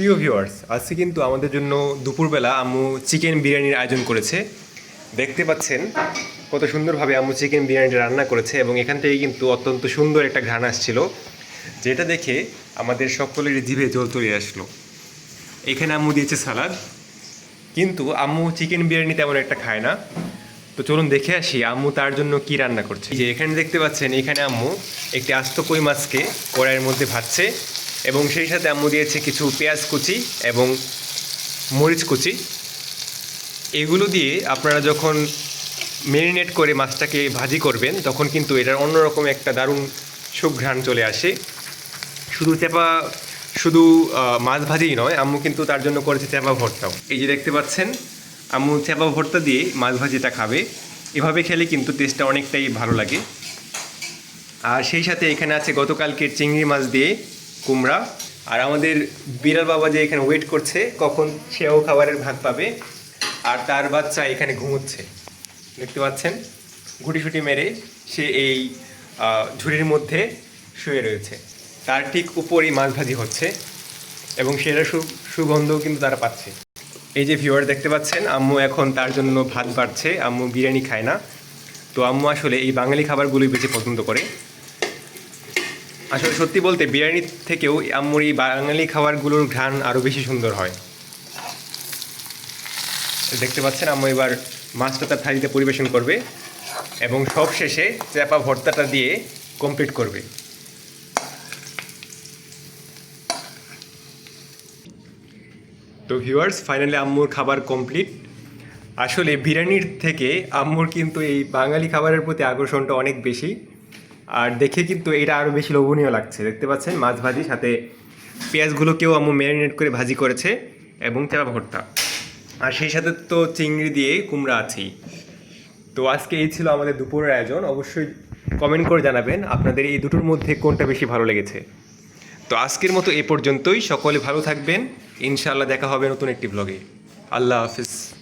প্রিয় ভিউয়ার্স, আজকে কিন্তু আমাদের জন্য দুপুরবেলা আম্মু চিকেন বিরিয়ানির আয়োজন করেছে। দেখতে পাচ্ছেন কত সুন্দরভাবে আম্মু চিকেন বিরিয়ানিটা রান্না করেছে এবং এখান থেকে কিন্তু অত্যন্ত সুন্দর একটা ঘ্রাণ আসছিল, যেটা দেখে আমাদের সকলের জিভে জল চলে আসলো। এখানে আম্মু দিয়েছে সালাদ, কিন্তু আম্মু চিকেন বিরিয়ানি তেমন একটা খায় না। তো চলুন দেখে আসি আম্মু তার জন্য কি রান্না করছে। যে এখানে দেখতে পাচ্ছেন, এখানে আম্মু একটি আস্ত কই মাছকে কড়াইয়ের মধ্যে ভাজছে। এবং সেই সাথে আম্মু দিয়েছে কিছু পেঁয়াজ কুচি এবং মরিচ কুচি। এগুলো দিয়ে আপনারা যখন মেরিনেট করে মাছটাকে ভাজি করবেন, তখন কিন্তু এটার অন্যরকম একটা দারুণ সুঘ্রাণ চলে আসে। শুধু চেপা, শুধু মাছ ভাজিই নয়, আম্মু কিন্তু তার জন্য করেছে চেপা ভর্তাও। এই যে দেখতে পাচ্ছেন, আম্মু চেপা ভর্তা দিয়ে মাছ ভাজিটা খাবে। এভাবে খেলে কিন্তু টেস্টটা অনেকটাই ভালো লাগে। আর সেই সাথে এখানে আছে গতকালকের চিংড়ি মাছ দিয়ে কুমড়া। আর আমাদের বিড়াল বাবা যে এখানে ওয়েট করছে, কখন সেও খাবারের ভাগ পাবে। আর তার বাচ্চা এখানে ঘুমোচ্ছে। দেখতে পাচ্ছেন? গুটিসুটি মেরে সে এই ঝুড়ির মধ্যে শুয়ে রয়েছে। তার ঠিক উপরেই মাছ ভাজি হচ্ছে এবং সেটা সুগন্ধও কিন্তু তারা পাচ্ছে। এই যে ভিউয়ার দেখতে পাচ্ছেন, আম্মু এখন তার জন্য ভাত বাড়ছে। আম্মু বিরিয়ানি খায় না। তো আম্মু আসলে এই বাঙালি খাবারগুলোই বেশি পছন্দ করে। আসলে সত্যি বলতে বিরিয়ানি থেকেও আম্মুর এই বাঙালি খাবারগুলোর ঘ্রাণ আরও বেশি সুন্দর হয়। দেখতে পাচ্ছেন আম্মু এবার মাছটা তার থালিতে পরিবেশন করবে এবং সব শেষে চ্যাপা ভর্তাটা দিয়ে কমপ্লিট করবে। তো ভিউয়ার্স ফাইনালি আম্মুর খাবার কমপ্লিট আসলে বিরিয়ানির থেকে আম্মুর কিন্তু এই বাঙালি খাবারের প্রতি আকর্ষণটা অনেক বেশি। আর দেখে কিন্তু এটা আরও বেশি লোভনীয় লাগছে। দেখতে পাচ্ছেন, মাছ ভাজি সাথে পেঁয়াজগুলোকেও আম্মু ম্যারিনেট করে ভাজি করেছে এবং চাপা ভর্তা। আর সেই সাথে তো চিংড়ি দিয়ে কুমড়া আছেই। তো আজকে এই ছিল আমাদের দুপুরের আয়োজন। অবশ্যই কমেন্ট করে জানাবেন আপনাদের এই দুটোর মধ্যে কোনটা বেশি ভালো লেগেছে। তো আজকের মতো এ পর্যন্তই। সকলে ভালো থাকবেন। ইনশাআল্লাহ দেখা হবে নতুন একটি ব্লগে আল্লাহ হাফিজ।